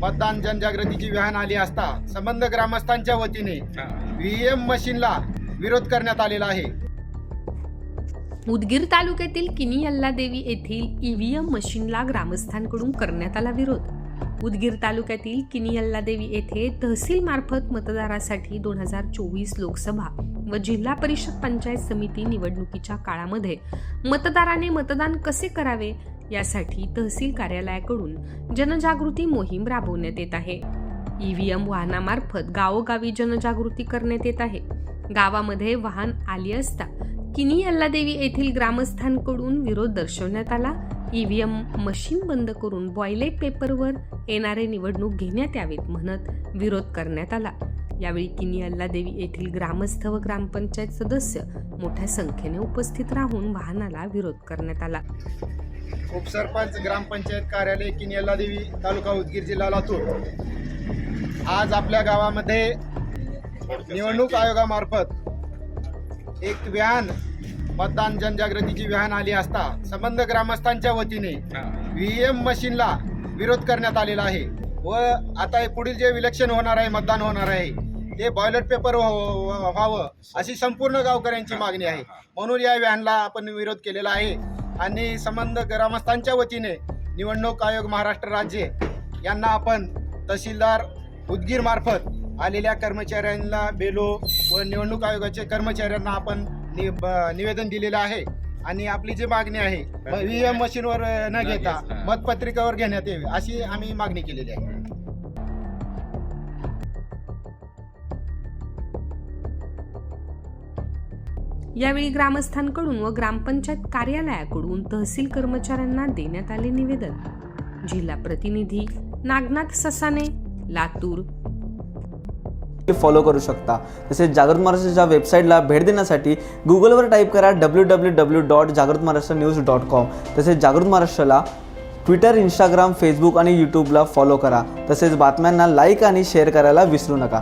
मतदान जनजागृतीची व्हॅन आली असता संबंध ग्रामस्थांच्या वतीने व्हीएम मशीनला विरोध करण्यात आलेला आहे. उदगीर तालुक्यातील किनी देवी येथील ईव्हीएम मशीनला ग्रामस्थांकडून करण्यात आला विरोध. उदगीर तालुक्यातील किनी देवी येथे तहसील मार्फत मतदारासाठी दोन हजार चोवीस लोकसभा व जिल्हा परिषद पंचायत समिती निवडणुकीच्या काळामध्ये मतदाराने मतदान कसे करावे? यासाठी तहसील कार्यालयाकडून जनजागृती मोहीम राबवण्यात येत आहे. ईव्हीएम वाहनामार्फत गावोगावी जनजागृती करण्यात येत आहे. गावामध्ये वाहन आली असता किनी अल्लादेवी येथील ग्रामस्थांकडून विरोध दर्शवण्यात आला. ईव्हीएम मशीन बंद करून बॉयलेट पेपरवर येणारे निवडणूक घेण्यात यावेत म्हणत विरोध करण्यात आला. यावेळी किनी अल्लादेवी येथील ग्रामस्थ व ग्रामपंचायत सदस्य मोठ्या संख्येने उपस्थित राहून वाहनाला विरोध करण्यात आला. उपसरपंच ग्रामपंचायत कार्यालय किनियल्ला देवी तालुका उदगीर जिल्हा लातूर. आज आपल्या गावामध्ये निवडणूक आयोगामार्फत एक व्हॅन मतदान जनजागृतीची व्हॅन आली असता संबंध ग्रामस्थांच्या वतीने व्हीएम मशीनला विरोध करण्यात आलेला आहे. व आता हे पुढील जे इलेक्शन होणार आहे मतदान होणार आहे ते बॉयलेट पेपर व्हावं अशी संपूर्ण गावकऱ्यांची मागणी आहे. म्हणून या व्हॅनला आपण विरोध केलेला आहे. आणि संबंध ग्रामस्थांच्या वतीने निवडणूक आयोग महाराष्ट्र राज्य यांना आपण तहसीलदार उदगीर मार्फत आलेल्या कर्मचाऱ्यांना बेलो व निवडणूक आयोगाच्या कर्मचाऱ्यांना आपण नि निवेदन दिलेलं आहे. आणि आपली जी मागणी आहे व्ही एम मशीनवर न घेता मतपत्रिकेवर घेण्यात यावी अशी आम्ही मागणी केलेली आहे. यावेळी ग्रामस्थांकडून व ग्रामपंचायत कार्यालयाकडून तहसील कर्मचाऱ्यांना देण्यात आले निवेदन. जिल्हा प्रतिनिधी नागनाथ ससाने लातूर. फॉलो करू शकता. तसेच जागृत महाराष्ट्राच्या वेबसाईटला भेट देण्यासाठी गुगलवर टाईप करा डब्ल्यू डब्ल्यू डब्ल्यू डॉट जागृत महाराष्ट्र न्यूज डॉट कॉम तसेच जागृत महाराष्ट्राला ट्विटर इंस्टाग्राम फेसबुक आणि यूट्यूबला फॉलो करा. तसेच बातम्यांना लाईक आणि शेअर करायला विसरू नका.